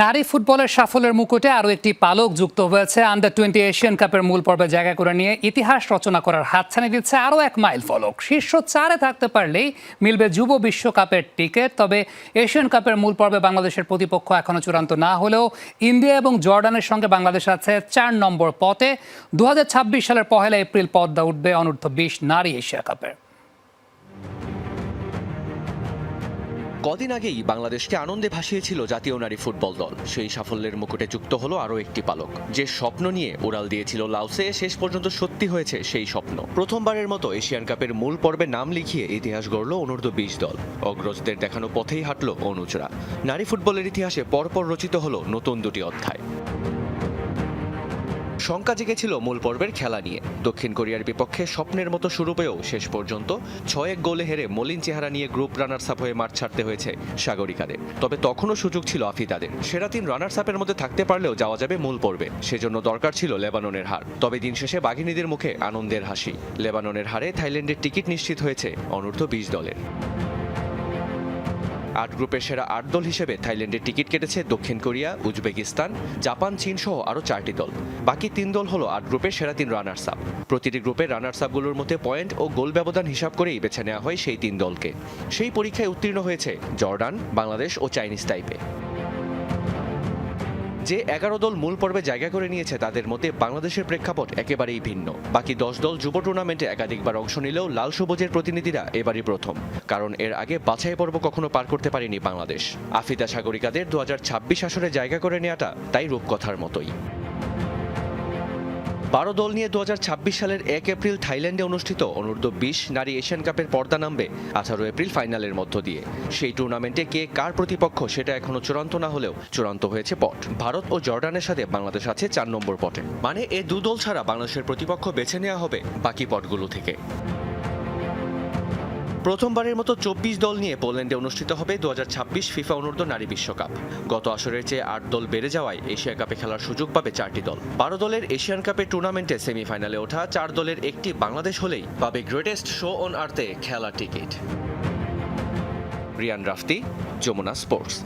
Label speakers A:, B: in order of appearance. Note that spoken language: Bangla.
A: নারী ফুটবলের সাফল্যের মুকুটে আরও একটি পালক যুক্ত হয়েছে। আন্ডার টোয়েন্টি এশিয়ান কাপের মূল পর্বে জায়গা করে নিয়ে ইতিহাস রচনা করার হাতছানি দিচ্ছে আরও এক মাইল ফলক। শীর্ষ চারে থাকতে পারলেই মিলবে যুব বিশ্বকাপের টিকিট। তবে এশিয়ান কাপের মূল পর্বে বাংলাদেশের প্রতিপক্ষ এখনও চূড়ান্ত না হলেও ইন্ডিয়া এবং জর্ডানের সঙ্গে বাংলাদেশ আছে চার নম্বর পথে। দু হাজার ছাব্বিশ সালের পহেলা এপ্রিল পদ্মা উঠবে অনূর্ধ্ব বিশ নারী এশিয়া কাপের।
B: কদিন আগেই বাংলাদেশকে আনন্দে ভাসিয়েছিল জাতীয় নারী ফুটবল দল। সেই সাফল্যের মুকুটে যুক্ত হলো আরও একটি পালক। যে স্বপ্ন নিয়ে উড়াল দিয়েছিল লাউসে শেষ পর্যন্ত সত্যি হয়েছে সেই স্বপ্ন। প্রথমবারের মতো এশিয়ান কাপের মূল পর্বে নাম লিখিয়ে ইতিহাস গড়ল অনূর্ধ্ব বিশ দল। অগ্রজদের দেখানো পথেই হাঁটল অনুচরা। নারী ফুটবলের ইতিহাসে পরপর রচিত হলো নতুন দুটি অধ্যায়। শঙ্কা জেগেছিল মূল পর্বের খেলা নিয়ে। দক্ষিণ কোরিয়ার বিপক্ষে স্বপ্নের মতো শুরু পেয়েও শেষ পর্যন্ত ছয় এক গোলে হেরে মলিন চেহারা নিয়ে গ্রুপ রানার্স আপ হয়ে মাঠ ছাড়তে হয়েছে সাগরিকাদের। তবে তখনও সুযোগ ছিল আফিদাদের সেরা তিন রানার্স আপের মধ্যে থাকতে পারলেও যাওয়া যাবে মূল পর্বে। সেজন্য দরকার ছিল লেবাননের হার। তবে দিন শেষে বাঘিনীদের মুখে আনন্দের হাসি। লেবাননের হারে থাইল্যান্ডের টিকিট নিশ্চিত হয়েছে অনূর্ধ্ব বিশ দলের। আট গ্রুপের সেরা আট দল হিসেবে থাইল্যান্ডের টিকিট কেটেছে দক্ষিণ কোরিয়া, উজবেকিস্তান, জাপান, চীন সহ আরও চারটি দল। বাকি তিন দল হলো আট গ্রুপের সেরা তিন রানার্স আপ প্রতিটি গ্রুপের রানার্স আপগুলোর মধ্যে পয়েন্ট ও গোল ব্যবধান হিসাব করেই বেছে নেওয়া হয় সেই তিন দলকে। সেই পরীক্ষায় উত্তীর্ণ হয়েছে জর্ডান, বাংলাদেশ ও চাইনিজ টাইপে। যে এগারো দল মূল পর্বে জায়গা করে নিয়েছে, তাদের মধ্যে বাংলাদেশের প্রেক্ষাপট একেবারেই ভিন্ন। বাকি দশ দল যুব টুর্নামেন্টে একাধিকবার অংশ নিলেও লাল সবুজের প্রতিনিধিরা এবারই প্রথম। কারণ এর আগে বাছাই পর্ব কখনো পার করতে পারেনি বাংলাদেশ। আফিদা সাগরিকাদের দু আসরে জায়গা করে নেওয়াটা তাই রূপকথার মতোই। বারো দল নিয়ে দু হাজার ছাব্বিশ সালের এক এপ্রিল থাইল্যান্ডে অনুষ্ঠিত অনূর্ধ্ব বিশ নারী এশিয়ান কাপের পর্দা নামবে আঠারো এপ্রিল ফাইনালের মধ্য দিয়ে। সেই টুর্নামেন্টে কে কার প্রতিপক্ষ সেটা এখনও চূড়ান্ত না হলেও চূড়ান্ত হয়েছে পট। ভারত ও জর্ডানের সাথে বাংলাদেশ আছে চার নম্বর পটে। মানে এ দু দল ছাড়া বাংলাদেশের প্রতিপক্ষ বেছে নেওয়া হবে বাকি পটগুলো থেকে। প্রথমবারের মতো চব্বিশ দল নিয়ে পোল্যান্ডে অনুষ্ঠিত হবে দু হাজার ছাব্বিশ ফিফা অনূর্ধ্ব নারী বিশ্বকাপ। গত আসরের চেয়ে আট দল বেড়ে যাওয়ায় এশিয়া কাপে খেলার সুযোগ পাবে চারটি দল। বারো দলের এশিয়ান কাপের টুর্নামেন্টে সেমিফাইনালে ওঠা চার দলের একটি বাংলাদেশ হলেই পাবে গ্রেটেস্ট শো অন আর্থে খেলার টিকিট। রিয়ান রাফতি, যমুনা স্পোর্টস।